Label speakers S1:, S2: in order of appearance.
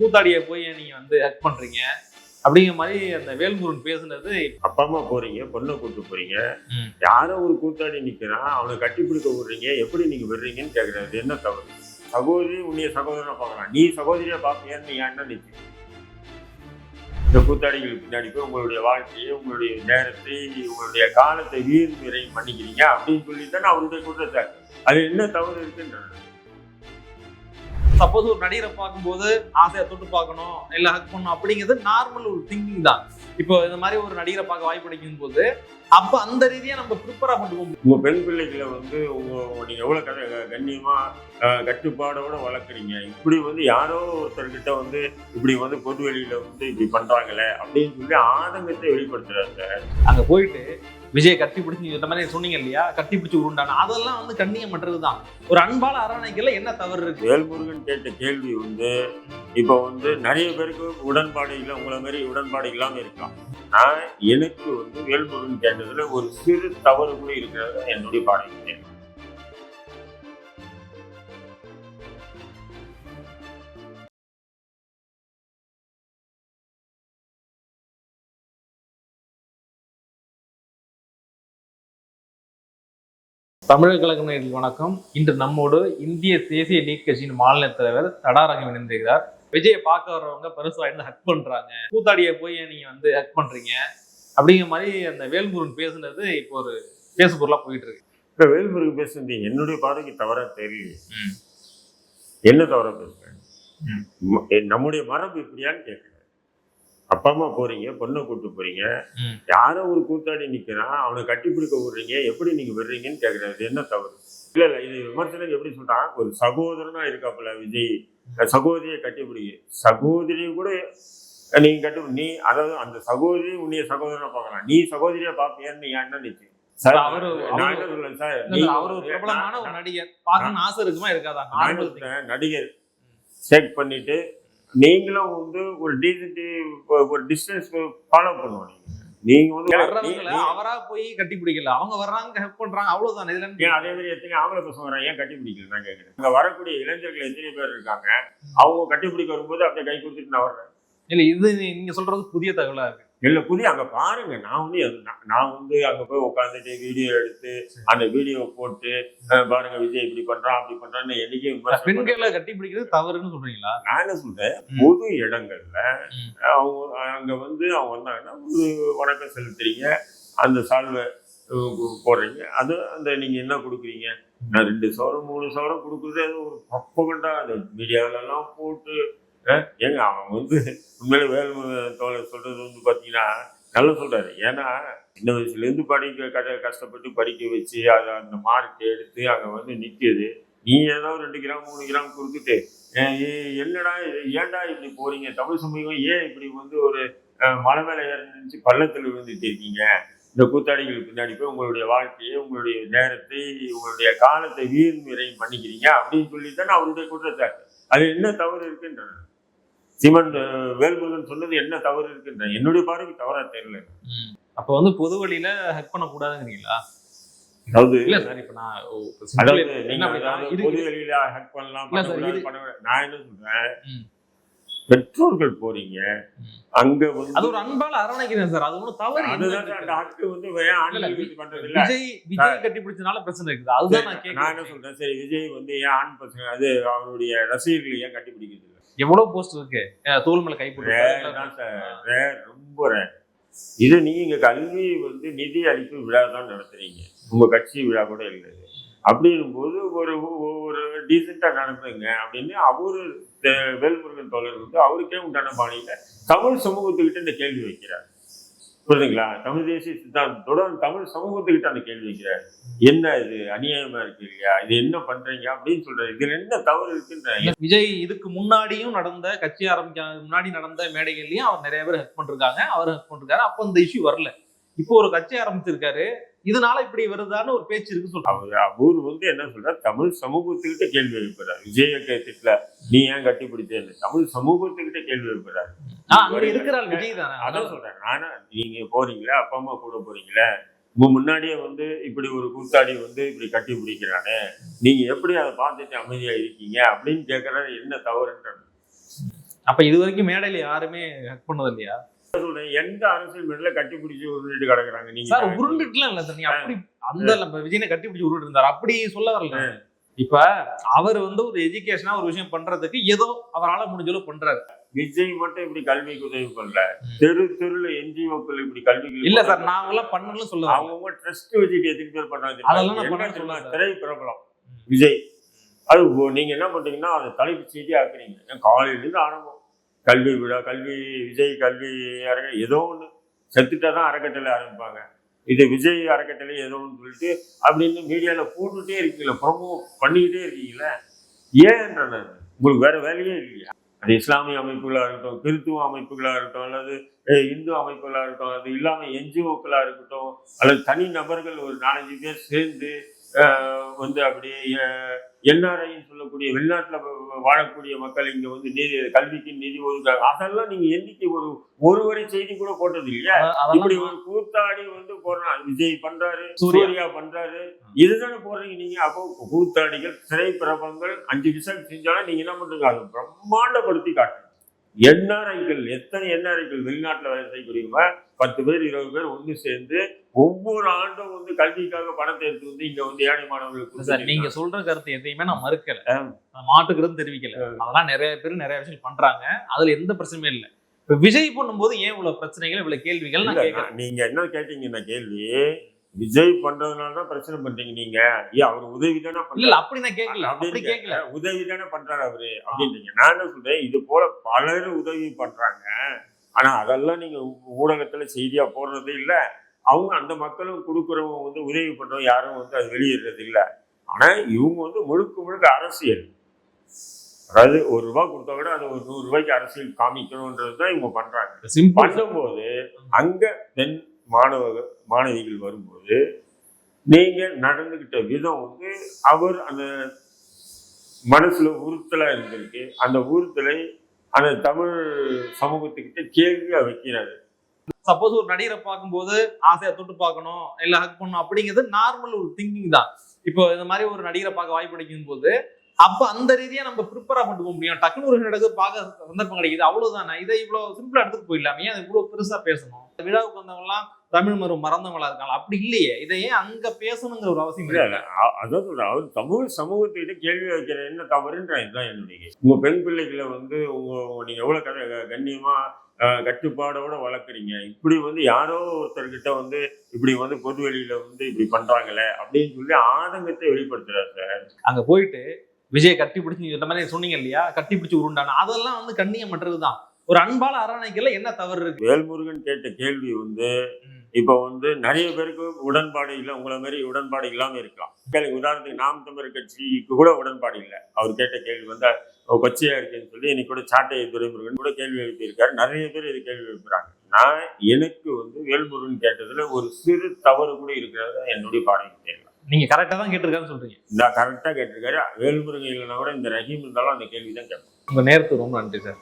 S1: கூத்தாடியை போய் ஏன் நீங்க வந்து ஹக் பண்றீங்க. அப்படிங்கிற மாதிரி அந்த வேல்முருகன் பேசுனது
S2: அப்பா அம்மா போறீங்க பொண்ணை கூட்டு போறீங்க. யாரோ ஒரு கூத்தாடி நிக்கிறான் அவனை கட்டி பிடிக்க விடுறீங்க எப்படி நீங்க விடுறீங்கன்னு கேக்குறாரு. என்ன தவறு? சகோதரி உன்னைய சகோதரனை பார்க்கலாம் நீ சகோதரியா பார்ப்பியான்னு நீ என்ன நினைச்சு இந்த கூத்தாடிகளுக்கு பின்னாடி போய் உங்களுடைய வாழ்க்கையை உங்களுடைய நேரத்தை உங்களுடைய காலத்தை விரை பண்ணிக்கிறீங்க அப்படின்னு சொல்லி தானே அவருடைய குற்றச்சாட்டு. அது என்ன தவறு இருக்குன்றாங்க
S1: சப்போஸ் ஒரு நடிகரை பார்க்கும்போது ஆசையா தொட்டு பார்க்கணும் இல்ல ஹக் பண்ணணும் அப்படிங்கிறது நார்மல் ஒரு திங்கிங் தான். இப்போ இந்த மாதிரி ஒரு நடிகரை பார்க்க வாய்ப்பு கிடைக்கும் போது அப்ப அந்த ரீதியா நம்ம ப்ரிப்பரா பண்ணுவோம்
S2: உங்க பெண் பிள்ளைகளை வந்து உங்க நீங்க எவ்வளவு கதை கண்ணியமா அஹ், கட்டுப்பாடோட வளர்க்குறீங்க. இப்படி வந்து யாரோ ஒருத்தர்கிட்ட வந்து இப்படி வந்து பொது வெளியில வந்து இப்படி பண்றாங்களே அப்படின்னு சொல்லி ஆதங்கத்தை வெளிப்படுத்துறாங்க
S1: அங்க போயிட்டு விஜய் கட்டி பிடிச்சி இந்த மாதிரி சொன்னீங்க இல்லையா? கட்டி பிடிச்சி உருண்டான? அதெல்லாம் வந்து கண்ணியம் பண்றது தான் ஒரு அன்பால அரவணைக்கல என்ன தவறு இருக்கு?
S2: வேல்முருகன் கேட்ட கேள்வி வந்து இப்போ வந்து நிறைய பேருக்கு உடன்பாடு இல்லை உங்களை மாதிரி உடன்பாடு இல்லாமல் இருக்கலாம் நான் எனக்கு வந்து வேல்முருகன் கேட்டதுல ஒரு சிறு தவறு கூட இருக்கிறது என்னுடைய பாடல்
S1: தமிழக கழக நேயர்களுக்கு வணக்கம். இன்று நம்மோடு இந்திய தேசிய லீக் கட்சியின் மாநில தலைவர் தடாரகம் இணைந்திருக்கிறார். விஜயை பார்க்க வர்றவங்க பெருசா இருந்து ஹக் பண்றாங்க? கூத்தாடியை போய் நீங்க வந்து ஹக் பண்றீங்க? அப்படிங்கிற மாதிரி அந்த வேல்முருகன் பேசுனது இப்போ ஒரு பேசு பொருளா போயிட்டு இருக்கு
S2: இப்போ வேல்முருகன் பேசுறது என்னுடைய பார்வைக்கு தவறா தெரியல. என்ன தவறா பேசுறேன்? நம்முடைய மரபு இப்படியான்னு கேட்குறேன். அப்பா அம்மா போறீங்க பொண்ணை கூட்டு போறீங்க. யாரோ ஒரு கூத்தாடி நிக்கிறான் அவனை கட்டி பிடிக்க விடுறீங்க எப்படி நீங்க விடுறீங்கன்னு கேட்கறாரு என்ன தவறு? இல்ல இல்ல இது விமர்சனம் எப்படி சொல்றான்? ஒரு சகோதரனா இருக்காப்புல விஜய். சகோதரியை கட்டி பிடிக்க சகோதரியை கூட நீங்க கட்டி நீ அதாவது அந்த சகோதரி உன்னைய சகோதரனா பார்க்கலாம். நீ சகோதரியா பாப்பியான்னு நீ என்ன நிச்சயம் சார்
S1: அவரு- நடிகர்.
S2: நடிகர். செக் பண்ணிட்டு நீங்களும் வந்து ஒரு டீசென்ட் ஒரு டிஸ்டன்ஸ் ஃபாலோ பண்ணுவோம் நீங்க வந்து
S1: அவரா போய் கட்டி பிடிக்கல அவங்க வர்றாங்க ஹெல்ப் பண்றாங்க அவ்வளவுதான். இதுல
S2: ஏன் அதே மாதிரி எத்தனை ஆம்பளை பசங்க வராங்க ஏன் கட்டி பிடிக்கல நான் கேட்குறேன் இங்க வரக்கூடிய இளைஞர்கள் எத்தனை பேர் இருக்காங்க? அவங்க கட்டி பிடிக்க வரும்போது அப்படியே கை கொடுத்துட்டு நான் வர்றேன்.
S1: இல்ல இது நீங்க சொல்றது புதிய தகவலா இருக்கு.
S2: இல்ல புதிய அங்க பாருங்க. நான் வந்து நான்- வந்து அங்க போய் உட்காந்துட்டு வீடியோ எடுத்து அந்த வீடியோ போட்டு பாருங்க விஜய் இப்படி பண்றான் அப்படி பண்றான்னு என்னைக்கே
S1: பெண்களை கட்டி பிடிக்கிறது தவறுன்னு சொல்றீங்களா?
S2: நான் என்ன சொல்றேன். பொது இடங்கள்ல. அவங்க அங்க வந்து அவங்க வந்தாங்கன்னா ஒரு வணக்கம் செலுத்துறீங்க. அந்த சால்வை போடுறீங்க. அது அந்த நீங்க என்ன கொடுக்குறீங்க? நான் ரெண்டு சவரம் மூணு சவரம் கொடுக்குறது அது ஒரு பப்பகண்டா அந்த மீடியாவில எல்லாம் போட்டு ஏங்க அவன் வந்து உண்மையில வேலு தோழர் சொல்றது வந்து பார்த்தீங்கன்னா நல்லா சொல்றாரு. ஏன்னா சின்ன வயசுலேருந்து படிக்க கட- கஷ்டப்பட்டு படிக்க வச்சு அதை அந்த மார்க் எடுத்து அங்கே வந்து நிற்கிது நீ ஏதோ ரெண்டு கிராம் மூணு கிராம் கொடுத்துட்டு என்னடா இது? ஏன்டா இப்படி போறீங்க? தமிழ் சமூகம் ஏன் இப்படி வந்து ஒரு மலை மேலே ஏறி பள்ளத்தில் விழுந்துட்டு இருக்கீங்க. இந்த கூத்தாடிகளுக்கு பின்னாடி போய் உங்களுடைய வாழ்க்கையை உங்களுடைய நேரத்தை உங்களுடைய காலத்தை வீண் பண்ணிக்கிறீங்க. அப்படின்னு சொல்லி தான் அவருடைய குற்றச்சாட்டு. அது என்ன தவறு இருக்குன்ற சீமன் அஹ், வேல்முருகன் சொன்னது என்ன தவறு இருக்குன்ற என்னுடைய பார்வைக்கு தவறா தெரியல.
S1: அப்ப வந்து பொது வழியில ஹெல்ப் பண்ண கூடாதுங்கிறீங்களா
S2: அதாவது
S1: இல்ல சார் இப்ப நான்
S2: பொது வெளியில ஹேக் பண்ணலாம். நான் என்ன சொல்றேன். பெற்றோர்கள் போறீங்க. அங்க
S1: அது
S2: வந்து
S1: ஒரு அன்பால அரவணைக்கிறேன் சார் அது ஒண்ணும் தவறு
S2: அதுதான் அந்த ஹக்கு வந்து ஏன் ஆண்கள்
S1: வி-
S2: இது பண்றது இல்ல?
S1: விஜய் விஜய் கட்டி பிடிச்சனால பிரச்சனை இருக்குது. அதுதான் நான்
S2: நான் என்ன சொல்றேன்? சரி விஜய் வந்து ஏன் ஆண் பசங்க அது அவருடைய ரசிகர்கள் ஏன் கட்டி பிடிக்கிறது
S1: எவ்வளவு போஸ்ட் இருக்கு? தோல் மேல கை
S2: ரொம்ப. இது நீங்க கல்வி வந்து நிதி அளிப்பு விழா தான் நடத்துறீங்க. உங்க கட்சி விழா கூட இல்லை அப்படிங்கும்போது ஒரு ஒரு டீசெண்டா நடத்துங்க அப்படின்னு அவரு வேல்முருகன் தோழர் வந்து அவருக்கே உண்டான பாணியில தமிழ் சமூகத்துக்கிட்ட இந்த கேள்வி வைக்கிறார். புரியுதுங்களா தமிழ் தேசிய சித்தாந்தத்தோட தமிழ் சமூகத்துக்கிட்ட அந்த கேள்வி வைக்கிறார். என்ன இது? அநியாயமா இருக்கு இல்லையா? இது என்ன பண்றீங்க? அப்படின்னு சொல்றாரு. இதுல என்ன தவறு இருக்குன்ற
S1: விஜய் இதுக்கு முன்னாடியும் நடந்த கட்சி ஆரம்பிக்க முன்னாடி நடந்த மேடைகள்லயும் அவர் நிறைய பேர் ஹெல்ப் பண்ணிருக்காங்க. அவர் ஹெல்ப் பண்ணிருக்காரு. அப்போ இந்த இஷ்யூ வரல. இப்போ ஒரு கட்சி ஆரம்பிச்சிருக்காரு. இதனால இப்படி வருதான்னு ஒரு பேச்சு இருக்கு சொல்றாங்க.
S2: அவர் வந்து என்ன சொல்றார்? தமிழ் சமூகத்துக்கிட்ட கேள்வி எழுப்புறார். விஜய திட்டல நீ ஏன் கட்டி பிடிச்சேன்னு தமிழ் சமூகத்துக்கிட்ட கேள்வி எழுப்புறாரு.
S1: இருக்கிறார் விஜய் தானே?
S2: அதான் சொல்றேன். நானா நீங்க போறீங்களா? அப்பா அம்மா கூட போறீங்களா? உங்க முன்னாடியே வந்து இப்படி ஒரு கூத்தாடி வந்து இப்படி கட்டி பிடிக்கிறானே. நீங்க எப்படி அதை பார்த்துட்டு அமைதியா இருக்கீங்க? அப்படின்னு கேட்கறது என்ன தவறுன்றது
S1: அப்ப இது வரைக்கும் மேடையில யாருமே ஹக் பண்ணது இல்லையா
S2: சொல்றேன் எந்த அரசியல் மேல கட்டி பிடிச்சி கிடக்குறாங்க நீங்க?
S1: சார் உருண்டுட்டுலாம் இல்ல சார். நீ அப்படி அந்த நம்ம விஜயனை கட்டி பிடிச்சி உருண்டு இருந்தார். அப்படி சொல்ல வரல. இப்ப அவர் வந்து ஒரு எஜுகேஷனா ஒரு விஷயம் பண்றதுக்கு ஏதோ அவரால முடிஞ்ச அளவு பண்றாரு.
S2: விஜய் மட்டும் இப்படி கல்விக்கு உதவி பண்ணல. தெரு தெருல என்ஜிஓக்கள் இப்படி கல்விக்கு
S1: இல்ல சார் நான் எல்லாம் பண்ணணும்னு சொல்ல.
S2: அவங்கவுங்க ட்ரஸ்ட் வச்சுட்டு எத்தனை பேர் பண்றாங்க?
S1: அதெல்லாம்.
S2: திரை பிரபலம். விஜய். அது நீங்க என்ன பண்றீங்கன்னா அதை தலைப்பு செய்தி ஆக்குறீங்க. ஏன் காலையில இருந்து ஆரம்பம். கல்வி விழா கல்வி விஜய் கல்வி அறக்க ஏதோ ஒன்று செத்துட்டா தான் அறக்கட்டளை ஆரம்பிப்பாங்க. இது விஜய் அறக்கட்டளை ஏதோ ஒன்று சொல்லிட்டு அப்படின்னு மீடியாவில் போட்டுகிட்டே இருக்கீங்கள ப்ரொமோ பண்ணிக்கிட்டே இருக்கீங்களா ஏன்ற உங்களுக்கு வேறு வேலையே இல்லையா? அது இஸ்லாமிய அமைப்புகளாக இருக்கட்டும் கிறித்துவ அமைப்புகளாக இருக்கட்டும் அல்லது இந்து அமைப்புகளாக இருக்கட்டும் அது இல்லாமல் என்ஜிஓக்களாக இருக்கட்டும் அல்லது தனி நபர்கள் ஒரு நாலஞ்சு பேர் சேர்ந்து வந்து அப்படியே என்ஆர்ஐன்னு சொல்லக்கூடிய வெளிநாட்டுல வாழக்கூடிய மக்கள் இங்க வந்து நிதி கல்விக்கு நிதி ஒதுக்காங்க அதெல்லாம் நீங்க எண்ணிக்கை ஒரு ஒரு வரி செய்தி கூட போட்டது இல்லையா? இப்படி ஒரு கூத்தாடி வந்து போடுறான். விஜய் பண்றாரு
S1: சூர்யா.
S2: பண்றாரு. இதுதானே போடுறீங்க நீங்க? அப்போ கூத்தாடிகள் திரைப்பிரபங்கள் அஞ்சு ரிசல்ட் செஞ்சாலும் நீங்க என்ன பண்றீங்க? அதை பிரம்மாண்டப்படுத்தி காட்டுங்க என்ஆர்ஐகள் எத்தனை என்ஆர்ஐகள் வெளிநாட்டுல வேலை செய்யக்கூடியவங்க? பத்து பேர் இருபது பேர் ஒன்று சேர்ந்து ஒவ்வொரு ஆண்டும் வந்து கல்விக்காக பணத்தை எடுத்து வந்து இங்க வந்து ஏழை மாணவர்களுக்கு
S1: சார் நீங்க. சொல்ற கருத்து எதையுமே நான் மறுக்கல. மாட்டுக்கிறது தெரிவிக்கல. அதெல்லாம் நிறைய பேர் நிறைய விஷயம் பண்றாங்க. அதுல எந்த பிரச்சனையும் இல்ல. இப்ப விஜய் பண்ணும்போது ஏன் இவ்வளவு பிரச்சனைகள் இவ்வளவு கேள்விகள்
S2: நீங்க என்ன கேட்டீங்கன்னா கேள்வி விஜய் பண்றதுனால தான் பிரச்சனை பண்றீங்க நீங்க. ஏன் அவர் உதவி தானே
S1: இல்ல இல்ல அப்படி நான் கேட்கல அப்படி கேட்கல
S2: உதவி தானே பண்றாரு அவரு அப்படின்றீங்க. நான் என்ன சொல்றேன் இது போல பலர் உதவி பண்றாங்க. ஆனா அதெல்லாம் நீங்க ஊடகத்துல செய்தியா போடுறது இல்ல. அவங்க அந்த மக்களும் கொடுக்குறவங்க வந்து உதவி பண்றவங்க யாரும் வந்து அது வெளியிடுறது இல்ல. ஆனா இவங்க வந்து முழுக்க முழுக்க அரசியல். அதாவது ஒரு ரூபாய் கொடுத்தா விட அது ஒரு நூறு ரூபாய்க்கு அரசியல் காமிக்கணும்ன்றது தான் இவங்க பண்றாங்க.
S1: சிம்பிள்
S2: பண்ணும்போது அங்க பெண் மாணவ மாணவிகள் வரும்போது நீங்க நடந்துகிட்ட விதம் வந்து அவர் அந்த மனசுல உறுத்தலா இருந்திருக்கு. அந்த உறுத்தலை அந்த தமிழ் சமூகத்துக்கிட்ட கேள்வியா வைக்கிறாரு.
S1: சப்போஸ் ஒரு நடிகரை பார்க்கும்போது ஆசையா தொட்டு பார்க்கணும் இல்ல ஹக் பண்ணணும் அப்படிங்கிறது நார்மல் ஒரு திங்கிங் தான். இப்போ இந்த மாதிரி ஒரு நடிகரை பார்க்க வாய்ப்பு கிடைக்கும் போது அப்ப அந்த ரீதியா நம்ம ப்ரிப்பரா பண்ணிட்டு போக முடியும். டக்குனு ஒரு நடக்குது பார்க்க சந்தர்ப்பம் கிடைக்குது. அவ்வளவுதானே? இதை இவ்வளவு சிம்பிளா எடுத்துட்டு போயிடலாமே. ஏன் அது இவ்வளவு பெருசா பேசணும். விழாவுக்கு வந்தவங்க எல்லாம் தமிழ் மறு மறந்தவங்களா இருக்காங்க. அப்படி இல்லையே. இதை ஏன் அங்க பேசணுங்கிற ஒரு அவசியம்
S2: இல்ல,
S1: இல்லை
S2: இல்ல, அ- அதான் சொல்றேன் அவர் தமிழ் சமூகத்துக்கிட்ட கேள்வி வைக்கிற என்ன தவறுன்ற இதுதான் என்னுடைய உங்க பெண் பிள்ளைகளை வந்து உங்க நீங்க எவ்வளவு கண்ணியமா கட்டுப்பாடோட வளர்க்குறீங்க. இப்படி வந்து யாரோ ஒருத்தர்கிட்ட வந்து இப்படி வந்து பொது வெளியில வந்து இப்படி பண்றாங்களே அப்படின்னு சொல்லி ஆதங்கத்தை வெளிப்படுத்துறாரு சார்.
S1: அங்க போயிட்டு விஜய் கட்டி பிடிச்சி இந்த மாதிரி சொன்னீங்க இல்லையா? கட்டி பிடிச்சி உருண்டான. அதெல்லாம் வந்து கண்ணியமற்றதுதான் ஒரு அன்பால அரவணைக்கல என்ன தவறு இருக்கு?
S2: வேல்முருகன் கேட்ட கேள்வி வந்து இப்ப வந்து நிறைய பேருக்கு உடன்பாடு இல்லை உங்களை மாதிரி உடன்பாடு இல்லாம இருக்கலாம். உதாரணத்துக்கு நாம் தமிழர் கட்சிக்கு கூட உடன்பாடு இல்லை. அவர் கேட்ட கேள்வி வந்து கொச்சையா இருக்குன்னு சொல்லி இன்னைக்கு கூட சாட்டை துரைமுருகன் கூட கேள்வி எழுப்பியிருக்காரு. நிறைய பேர் இது கேள்வி எழுப்புறாங்க. நான் எனக்கு வந்து வேல்முருகன் கேட்டதுல ஒரு சிறு தவறு கூட இருக்கிறது என்னுடைய பார்வைக்கு தெரியல
S1: நீங்க கரெக்டா தான் கேட்டிருக்காருன்னு சொல்றீங்க.
S2: நான் கரெக்டா கேட்டிருக்காரு. வேல்முருகன் இல்லைன்னா கூட இந்த ரஹீம் இருந்தாலும் அந்த கேள்வி தான் கேட்பேன்
S1: உங்க நேரத்துக்கு ரொம்ப நன்றி சார்.